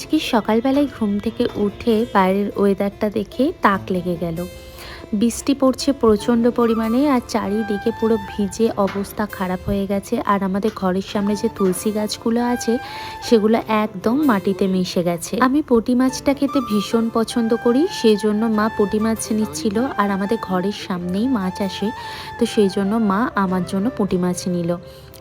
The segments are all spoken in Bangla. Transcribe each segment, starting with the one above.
আজকে সকালবেলায় ঘুম থেকে উঠে বাইরের ওয়েদারটা দেখে তাক লেগে গেল। বৃষ্টি পড়ছে প্রচণ্ড পরিমাণে আর চারিদিকে পুরো ভিজে অবস্থা খারাপ হয়ে গেছে। আর আমাদের ঘরের সামনে যে তুলসী গাছগুলো আছে, সেগুলো একদম মাটিতে মিশে গেছে। আমি পটি মাছটা খেতে ভীষণ পছন্দ করি সেই জন্য মা পটি মাছ নিচ্ছিল আর আমাদের ঘরের সামনেই মাছ আসে, তো সেই জন্য মা আমার জন্য পুঁটি মাছ নিল।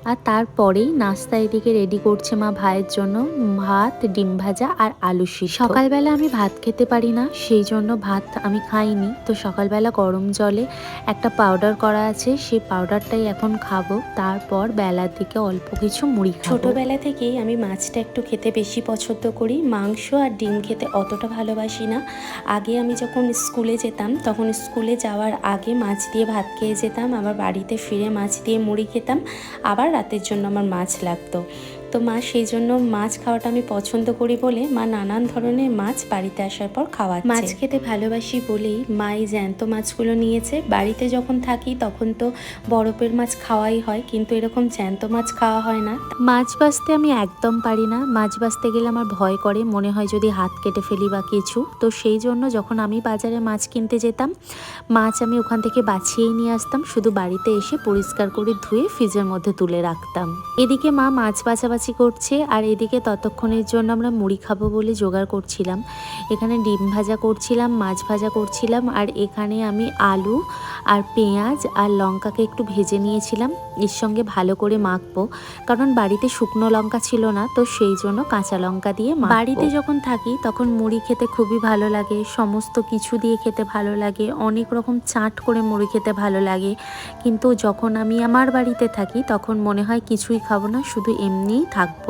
আর তারপরেই নাস্তা এদিকে রেডি করছে মা ভাইয়ের জন্য। ভাত, ডিম ভাজা আর আলু সিদ্ধ। সকালবেলা আমি ভাত খেতে পারি না, সেই জন্য ভাত আমি খাইনি। তো সকালবেলা গরম জলে একটা পাউডার করা আছে, সেই পাউডারটাই এখন খাব। তারপর বেলার দিকে অল্প কিছু মুড়ি খাব। ছোটবেলা থেকেই আমি মাছটা একটু খেতে বেশি পছন্দ করি। মাংস আর ডিম খেতে অতটা ভালোবাসি না। আগে আমি যখন স্কুলে যেতাম, তখন স্কুলে যাওয়ার আগে মাছ দিয়ে ভাত খেয়ে যেতাম। আবার বাড়িতে ফিরে মাছ দিয়ে মুড়ি খেতাম। আবার রাতের জন্য আমার মাছ লাগতো। তো মা সেই জন্য মাছ খাওয়াটা আমি পছন্দ করি বলে মা নানান ধরনের মাছ বাড়িতে আসার পর খাওয়া মাছ খেতে ভালোবাসি বলেই মা এই জ্যান্ত মাছগুলো নিয়েছে। বাড়িতে যখন থাকি তখন তো বরফের মাছ খাওয়াই হয় কিন্তু এরকম জ্যান্ত মাছ খাওয়া হয় না। মাছ বাছতে আমি একদম পারি না। মাছ বাছতে গেলে আমার ভয় করে মনে হয় যদি হাত কেটে ফেলি বা কিছু। তো সেই জন্য যখন আমি বাজারে মাছ কিনতে যেতাম মাছ আমি ওখান থেকে বাছিয়েই নিয়ে আসতাম। শুধু বাড়িতে এসে পরিষ্কার করে ধুয়ে ফ্রিজের মধ্যে তুলে রাখতাম। এদিকে মা মাছ বাছাবাছি করছে আর এদিকে ততক্ষণের জন্য আমরা মুড়ি খাব বলে জোগাড় করছিলাম। এখানে ডিম ভাজা করছিলাম, মাছ ভাজা করছিলাম আর এখানে আমি আলু আর পেঁয়াজ আর লঙ্কাকে একটু ভেজে নিয়েছিলাম। এর সঙ্গে ভালো করে মাখবো কারণ বাড়িতে শুকনো লঙ্কা ছিল না তো সেই জন্য কাঁচা লঙ্কা দিয়ে বাড়িতে যখন থাকি তখন মুড়ি খেতে খুবই ভালো লাগে, সমস্ত কিছু দিয়ে খেতে ভালো লাগে, অনেক রকম চাট করে মুড়ি খেতে ভালো লাগে। কিন্তু যখন আমি আমার বাড়িতে থাকি তখন মনে হয় কিছুই খাব না, শুধু এমনিই থাকব।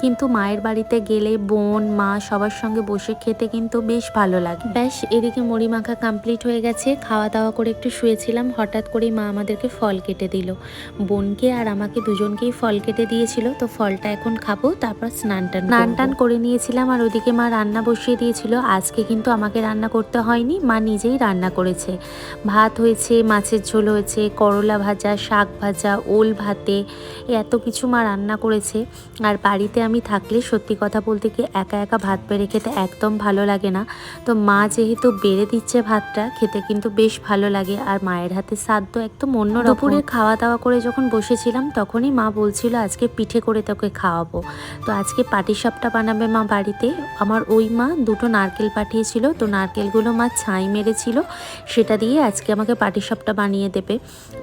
কিন্তু মায়ের বাড়িতে গেলে বোন, মা সবার সঙ্গে বসে খেতে কিন্তু বেশ ভালো লাগে। ব্যাস, এদিকে মুড়ি মাখা কমপ্লিট হয়ে গেছে। খাওয়া দাওয়া করে একটু শুয়েছিলাম। হঠাৎ করেই মা আমাদেরকে ফল কেটে দিল। বোনকে আর আমাকে দুজনকেই ফল কেটে দিয়েছিল। তো ফলটা এখন খাব, তারপর স্নান টান স্নান টান করে নিয়েছিলাম আর ওদিকে মা রান্না বসিয়ে দিয়েছিল। আজকে কিন্তু আমাকে রান্না করতে হয়নি, মা নিজেই রান্না করেছে। ভাত হয়েছে, মাছের ঝোল হয়েছে, করলা ভাজা, শাক ভাজা, ওল ভাতে, এত কিছু মা রান্না করেছে। আর বাড়িতে আমি থাকলে সত্যি কথা বলতে কি একা একা ভাত বেড়ে খেতে একদম ভালো লাগে না। তো মা যেহেতু বেড়ে দিচ্ছে ভাতটা, খেতে কিন্তু বেশ ভালো লাগে। আর মায়ের হাতে সাধ্য একদম অন্য দুপুরে খাওয়া দাওয়া করে যখন বসেছিলাম, তখনই মা বলছিল, আজকে পিঠে করে তোকে খাওয়াবো। তো আজকে পাটিসাপটা বানাবে মা বাড়িতে। আমার ওই মা দুটো নারকেল পাঠিয়েছিল। তো নারকেলগুলো মা ছাই মেরেছিল। সেটা দিয়ে আজকে আমাকে পাটিসাপটা বানিয়ে দেবে।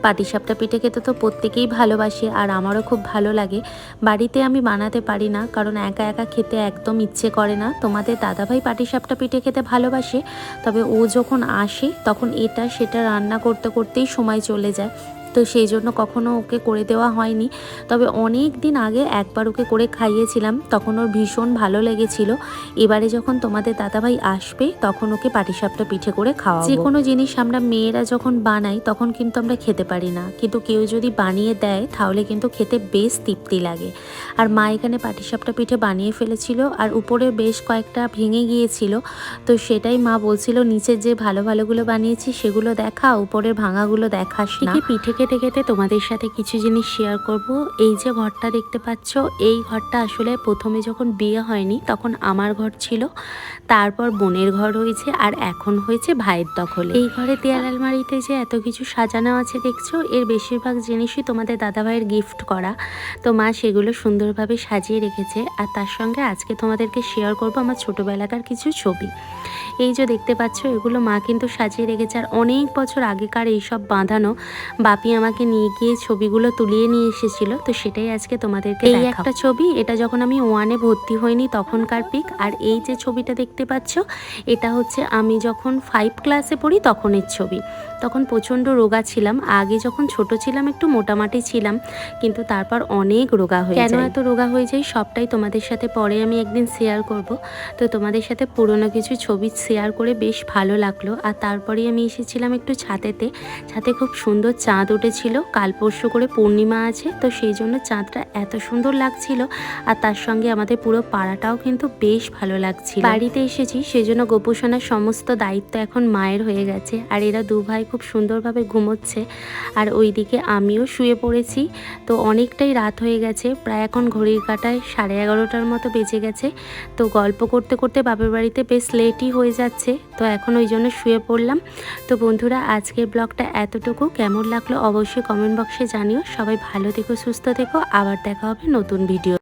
পাটিসাপটা পিঠে খেতে তো প্রত্যেকেই ভালোবাসে, আর আমারও খুব ভালো লাগে। বাড়িতে আমি বানাতে পারি না, কারণ একা একা খেতে একদম ইচ্ছে করে না। তোমাদের দাদাভাই পাটিসাপটা পিঠে খেতে ভালোবাসে, তবে ও যখন আসে, তখন এটা সেটা রান্না করতে করতেই সময় চলে যায়। তো সেই জন্য কখনো ওকে করে দেওয়া হয়নি। তবে অনেক দিন আগে একবার ওকে করে খাইয়েছিলাম, তখন ওর ভীষণ ভালো লেগেছিল। এবারে যখন তোমাদের দাদাভাই আসবে, তখন ওকে পাটিসাপটা পিঠে করে খাওয়া যে কোনো জিনিস আমরা মেয়েরা যখন বানাই, তখন কিন্তু আমরা খেতে পারি না। কিন্তু কেউ যদি বানিয়ে দেয়, তাহলে কিন্তু খেতে বেশ তৃপ্তি লাগে। আর মা এখানে পাটিসাপটা পিঠে বানিয়ে ফেলেছিল, আর উপরে বেশ কয়েকটা ভেঙে গিয়েছিল। তো সেটাই মা বলছিল, নিচের যে ভালো ভালোগুলো বানিয়েছি সেগুলো দেখা, উপরের ভাঙাগুলো দেখাস না। পিঠে খেতে খেতে তোমাদের সাথে কিছু জিনিস শেয়ার করব। এই যে ঘরটা দেখতে পাচ্ছ, এই ঘরটা আসলে প্রথমে যখন বিয়ে হয়নি তখন আমার ঘর ছিল, তারপর বোনের ঘর হয়েছে আর এখন হয়েছে ভাইয়ের দখলে। এই ঘরে দেয়াল আলমারিতে যে এত কিছু সাজানো আছে দেখছ, এর বেশিরভাগ জিনিসই তোমাদের দাদাভাইয়ের গিফট করা। তো মা সেগুলো সুন্দরভাবে সাজিয়ে রেখেছে আর তার সঙ্গে আজকে তোমাদেরকে শেয়ার করব আমার ছোটোবেলাকার কিছু ছবি। এই যে দেখতে পাচ্ছ, এগুলো মা কিন্তু সাজিয়ে রেখেছে আর অনেক বছর আগেকার এইসব বাঁধানো বাপি আমাকে নিয়ে গিয়ে ছবিগুলো তুলিয়ে নিয়ে এসেছিল তো সেটাই আজকে তোমাদেরকে এই একটা ছবি এটা যখন আমি ওয়ানে ভর্তি হইনি তখনকার পিক আর এই যে ছবিটা দেখতে পাচ্ছ এটা হচ্ছে আমি যখন ফাইভ ক্লাসে পড়ি তখনের ছবি। তখন প্রচণ্ড রোগা ছিলাম আগে যখন ছোট ছিলাম একটু মোটামাটি ছিলাম কিন্তু তারপর অনেক রোগা হয়ে কেন এত রোগা হয়ে যায়? সবটাই তোমাদের সাথে পরে আমি একদিন শেয়ার করব। তো তোমাদের সাথে পুরনো কিছু ছবি শেয়ার করে বেশ ভালো লাগল। আর তারপরেই আমি এসেছিলাম একটু ছাতেতে ছাতে খুব সুন্দর চাঁদ উঠে উঠেছিল কাল পরশু করে পূর্ণিমা আছে, তো সেই জন্য চাঁদটা এত সুন্দর লাগছিল আর তার সঙ্গে আমাদের পুরো পাড়াটাও কিন্তু বেশ ভালো লাগছিল। বাড়িতে এসেছি সেই জন্য গোপোষণার সমস্ত দায়িত্ব এখন মায়ের হয়ে গেছে আর এরা দু ভাই খুব সুন্দরভাবে ঘুমোচ্ছে আর ওইদিকে আমিও শুয়ে পড়েছি, তো অনেকটাই রাত হয়ে গেছে, প্রায় এখন ঘড়ির কাটায় সাড়ে এগারোটার মতো বেজে গেছে, তো গল্প করতে করতে বাপের বাড়িতে বেশ লেটই হয়ে যাচ্ছে তো এখন ওই জন্য শুয়ে পড়লাম। তো বন্ধুরা, আজকের ব্লগটা এতটুকু। কেমন লাগল অবশ্যই কমেন্ট বক্সে জানিও। সবাই ভালো থেকো, সুস্থ থেকো। আবার দেখা হবে নতুন ভিডিও